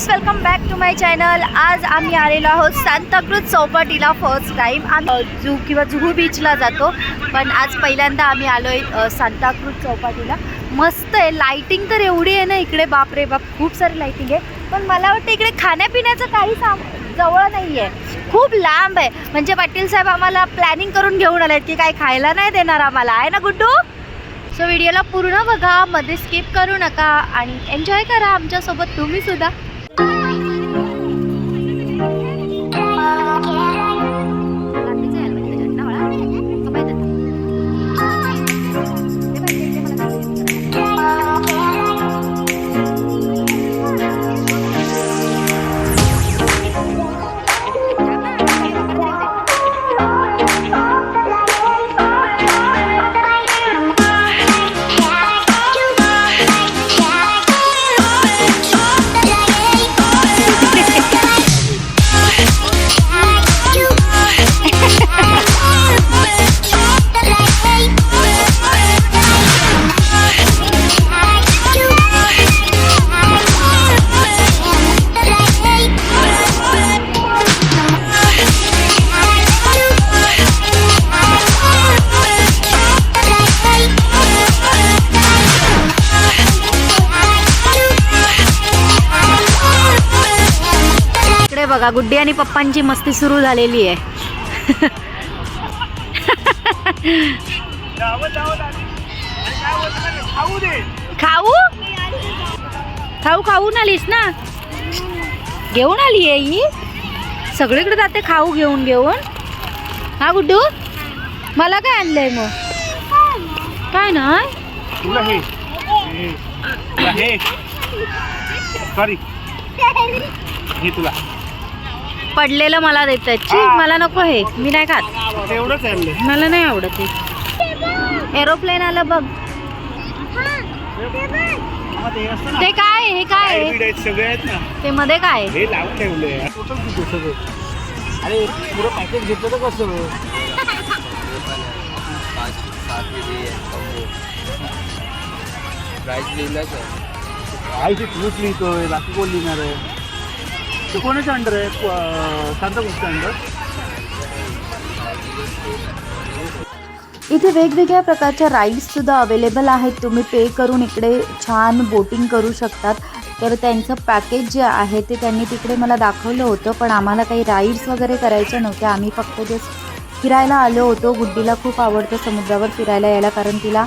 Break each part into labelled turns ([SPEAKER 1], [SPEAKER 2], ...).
[SPEAKER 1] Friends welcome back to my channel आज आम्ही आलेलो आहोत सांताक्रूज चौपाटीला फर्स्ट टाईम आम्ही जू किंवा जुहू बीचला जातो. पण आज पहिल्यांदा आम्ही आलो आहे सांताक्रूज चौपाटीला. मस्त आहे लाईटिंग तर एवढी आहे ना इकडे. बापरे बाप खूप सारी लाईटिंग आहे. पण मला वाटतं इकडे खाण्यापिण्याचं काही साम जवळ नाही आहे खूप लांब आहे. म्हणजे पाटील साहेब आम्हाला प्लॅनिंग करून घेऊन आले की काय खायला नाही देणार आम्हाला. आहे ना गुड्डू? सो व्हिडिओला पूर्ण बघा. मध्ये स्किप करू नका. आणि एन्जॉय करा. आमच्यासोबत तुम्ही बघा गुड्डी आणि पप्पांची मस्ती सुरू झालेली आहे. खाऊ? खाऊ खाऊन आलीस ना. घेऊन आली आहे ही. सगळीकडे जाते खाऊ घेऊन घेऊन. हा गुड्डू? मला काय आणलंय मग? काय ना
[SPEAKER 2] सॉरी हे तुला.
[SPEAKER 1] पडलेलं मला देत छी मला नको हे. मी नाही खात.
[SPEAKER 2] तेवढंच आणलं
[SPEAKER 1] मला नाही आवडत हे. एरोप्लेन आलं बघ.
[SPEAKER 2] ते
[SPEAKER 1] काय हे काय
[SPEAKER 2] सगळे आहेत ना.
[SPEAKER 1] ते मध्ये काय?
[SPEAKER 2] हे लावून ठेवले टोटल किती सगळं. अरे पुरं पॅकेज घेतलं तर कसं
[SPEAKER 3] प्राईस लिहिलंच आहे.
[SPEAKER 2] तूच लिहितोय बाकी कोण लिहिणार आहे ते कोणाच्या अंडर आहे सांता अंडर
[SPEAKER 1] इथे वेगवेगळ्या प्रकारच्या राईड्ससुद्धा अवेलेबल आहेत. तुम्ही पे करून इकडे छान बोटिंग करू शकतात. तर त्यांचं पॅकेज जे आहे ते त्यांनी तिकडे मला दाखवलं होतं. पण आम्हाला काही राईड्स वगैरे करायच्या नव्हत्या आम्ही फक्त जस्ट फिरायला आलो होतो. गुड्डीला खूप आवडतं समुद्रावर फिरायला यायला. कारण तिला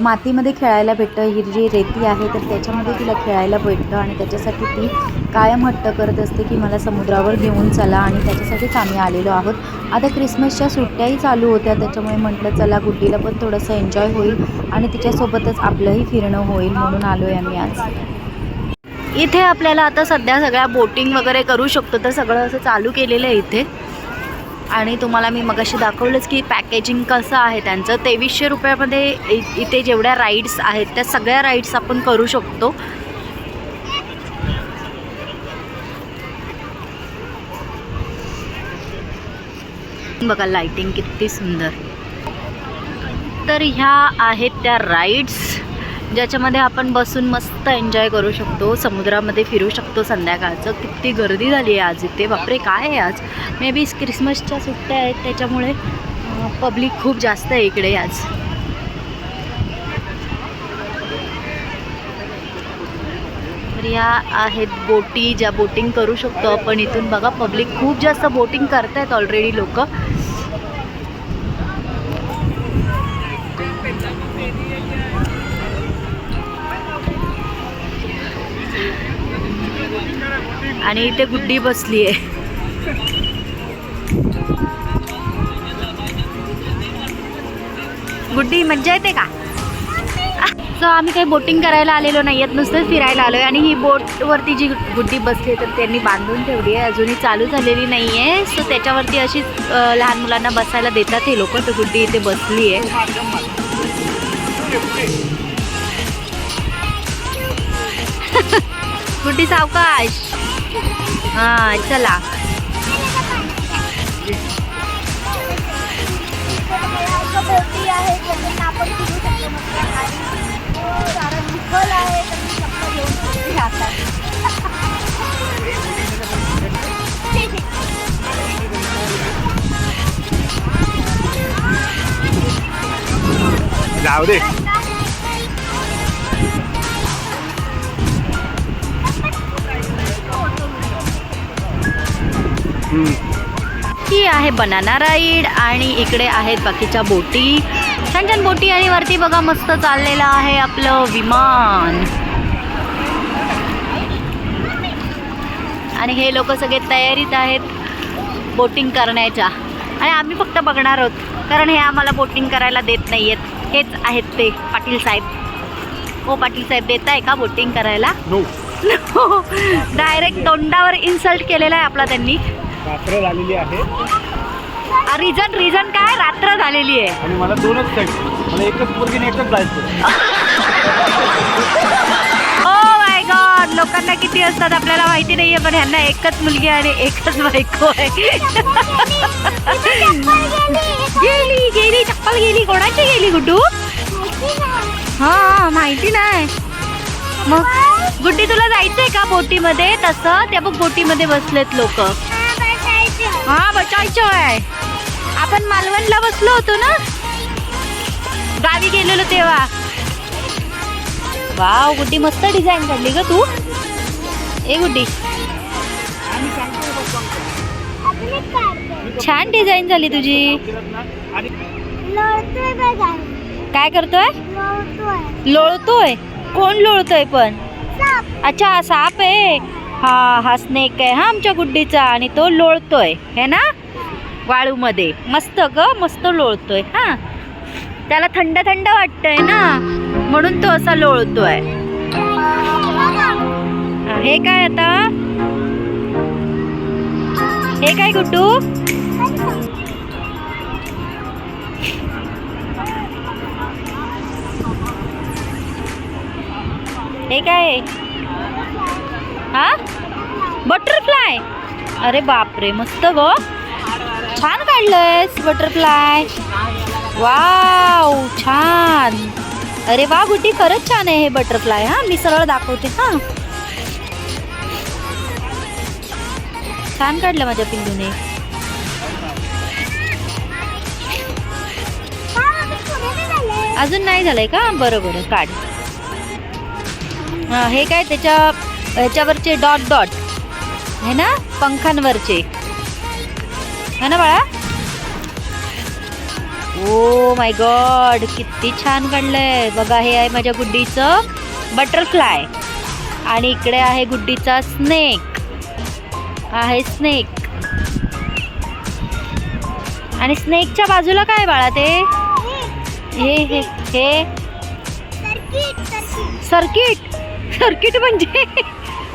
[SPEAKER 1] मातीमध्ये खेळायला भेटतं. ही जी रेती आहे तर त्याच्यामध्ये तिला खेळायला भेटतं आणि त्याच्यासाठी ती कायम हट्ट करत असते की मला समुद्रावर घेऊन चला आणि त्याच्यासाठीच आम्ही आलेलो आहोत. आता क्रिसमसच्या सुट्ट्याही चालू होत्या त्याच्यामुळे म्हटलं चला गुड्डीला पण थोडंसं एन्जॉय होईल आणि तिच्यासोबतच आपलंही फिरणं होईल म्हणून आलो आहे आम्ही आज. इथे आपल्याला आता सध्या सगळ्या बोटिंग वगैरे करू शकतो तर सगळं असं चालू केलेलं आहे इथे. आणि तुम्हाला मी मगाशी दाखवलंच की पॅकेजिंग कसं आहे त्यांचं. तेवीसशे रुपयामध्ये इ- इथे जेवढ्या राईड्स आहेत त्या सगळ्या राईड्स आपण करू शकतो. बघा लाइटिंग किती सुंदर. तर ह्या आहेत त्या राईड्स ज्याच्यामध्ये आपण बसून मस्त एन्जॉय करू शकतो समुद्रामध्ये फिरू शकतो संध्याकाळचं. किती गर्दी झाली आहे आज इथे. बापरे काय आहे आज? मे बी क्रिसमसच्या सुट्ट्या आहेत त्याच्यामुळे पब्लिक खूप जास्त आहे इकडे आज. तर या आहेत बोटी ज्या बोटिंग करू शकतो आपण इथून. बघा पब्लिक खूप जास्त बोटिंग करतायत ऑलरेडी लोक. आणि इथे गुड्डी बसली आहे गुड्डी मज्जा येते का? सो आम्ही काही बोटिंग करायला आलेलो नाही आहेत नुसतंच फिरायला आलो आहे आणि ही बोटवरती जी गुड्डी बसली आहे तर त्यांनी बांधून ठेवली आहे. अजूनही चालू झालेली नाही आहे सो त्याच्यावरती अशीच लहान मुलांना बसायला देतात हे लोक तर गुड्डी इथे बसली आहे गुड्डी सावकाश. हां चला.
[SPEAKER 2] जाऊ दे.
[SPEAKER 1] ही आहे बनाना राईड आणि इकडे आहेत बाकीच्या बोटी. छान छान बोटी आणि वरती बघा मस्त चाललेलं आहे आपलं विमान. आणि हे लोक सगळे तयारीत आहेत बोटिंग करण्याच्या. आणि आम्ही फक्त बघणार आहोत कारण हे आम्हाला बोटिंग करायला देत नाही आहेत हेच आहेत ते पाटील साहेब. हो पाटील साहेब देत आहे का बोटिंग करायला? डायरेक्ट तोंडावर इन्सल्ट केलेला आहे आपला त्यांनी.
[SPEAKER 2] रात्र झालेली आहे.
[SPEAKER 1] रिझन रिझन काय? रात्र झालेली आहे.
[SPEAKER 2] आणि मला दोनच सेट मला एकच मुलगीने एकच जायचं
[SPEAKER 1] ओ माय गॉड लोकांना किती असतात आपल्याला माहिती नाहीये पण ह्यांना एकच मुलगी आणि एकच बायको आहे. गेली गेली चप्पल गेली. कोणाची गेली गुड्डू? हा माहिती नाही. मग गुड्डी तुला जायचंय का बोटीमध्ये? तसं त्या बघ बोटीमध्ये बसलेत लोक. हा बचायचं आहे आपण मालवणला बसलो होतो ना? गावी गेलेलो तेव्हा. वाव गुड्डी मस्त डिझाईन काढली ग तू. ए गुड्डी. छान डिझाईन झाली तुझी. काय करतोय?
[SPEAKER 4] लोळतोय.
[SPEAKER 1] कोण लोळतोय पण? अच्छा साप आहे. हा हा स्नेक आहे हा आमच्या गुड्डीचा आणि तो लोळतोय है ना? वाळूमध्ये. मस्त ग मस्त लोळतोय हा. त्याला थंड थंड वाटतंय ना म्हणून तो असा लोळतोय. हे काय आता? हे काय गुड्डू? हे काय? हा? बटरफ्लाय अरे बापरे मस्त ग. छान काढलंयस बटरफ्लाय वाव छान. अरे वा गुटी खरंच छान आहे हे बटरफ्लाय हा? मी सरळ दाखवते हा? छान काढलं माझ्या पिल्लूने अजून नाही झालंय का? बरं बरं काढ. हे काय त्याच्या ह्याच्यावरचे डॉट डॉट. है ना? पंखांवरचे. है ना बाळा? ओ माय गॉड किती छान काढलंय बघा हे आहे माझ्या गुड्डीचं बटरफ्लाय आणि इकडे आहे गुड्डीचा स्नेक आहे स्नेक आणि स्नेकच्या बाजूला काय बाळा ते? हे हे हे.
[SPEAKER 4] सर्किट सर्किट
[SPEAKER 1] सर्किट म्हणजे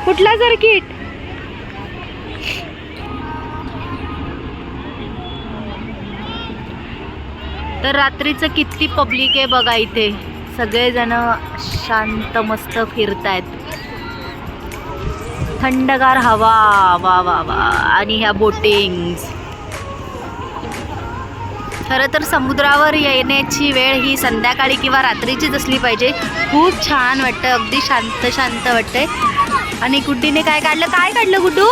[SPEAKER 1] कुठला सर्किट? तर रात्रीचं किती पब्लिक आहे बघा इथे. सगळेजण शांत मस्त फिरतायत. थंडगार हवा वा वा वा. आणि ह्या बोटिंग्स. खरं तर समुद्रावर येण्याची वेळ ही संध्याकाळी किंवा रात्रीचीच असली पाहिजे. खूप छान वाटतं अगदी शांत शांत वाटतंय. आणि गुड्डीने काय काढलं? काय काढलं गुड्डू?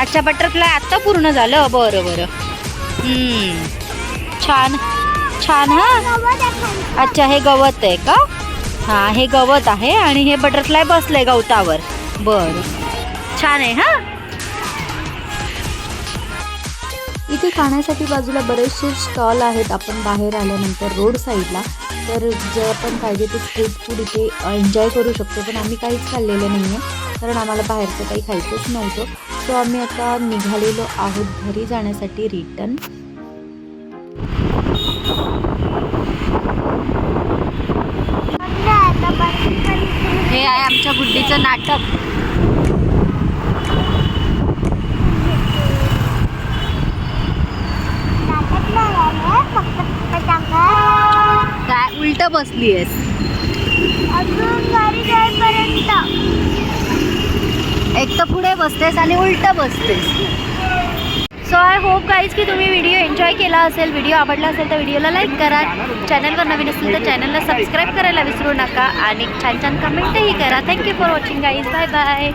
[SPEAKER 1] अच्छा बटरफ्लाय आत्ता पूर्ण झालं? बरं बरं. छान छान हा? अच्छा हे गवत आहे का? हां हे गवत आहे आणि हे बटरफ्लाय बसलंय गवतावर. बरं. छान आहे हा?
[SPEAKER 5] इथे खाण्यासाठी बाजूला बरेचसे स्टॉल आहेत. आपण बाहेर आल्यानंतर रोड साईडला. तर जे आपण पाहिजे ते स्ट्रीट फूड इथे एन्जॉय करू शकतो. पण आम्ही काहीच खाल्लेलं नाही आहे कारण आम्हाला बाहेरचं काही खायचंच नव्हतं. सो आम्ही आता निघालेलो आहोत घरी जाण्यासाठी रिटर्न
[SPEAKER 1] हे आहे आमच्या गुड्डीचं नाटक. उलट बसली आहेस. एक तर पुढे बसतेस आणि उलट बसतेस. सो आय होप गाईज की तुम्ही व्हिडिओ एन्जॉय केला असेल. व्हिडिओ आवडला असेल तर व्हिडिओला लाईक करा. चॅनलवर नवीन असेल तर चॅनलला सबस्क्राईब करायला विसरू नका. आणि छान छान कमेंटही करा. Thank you for watching guys bye bye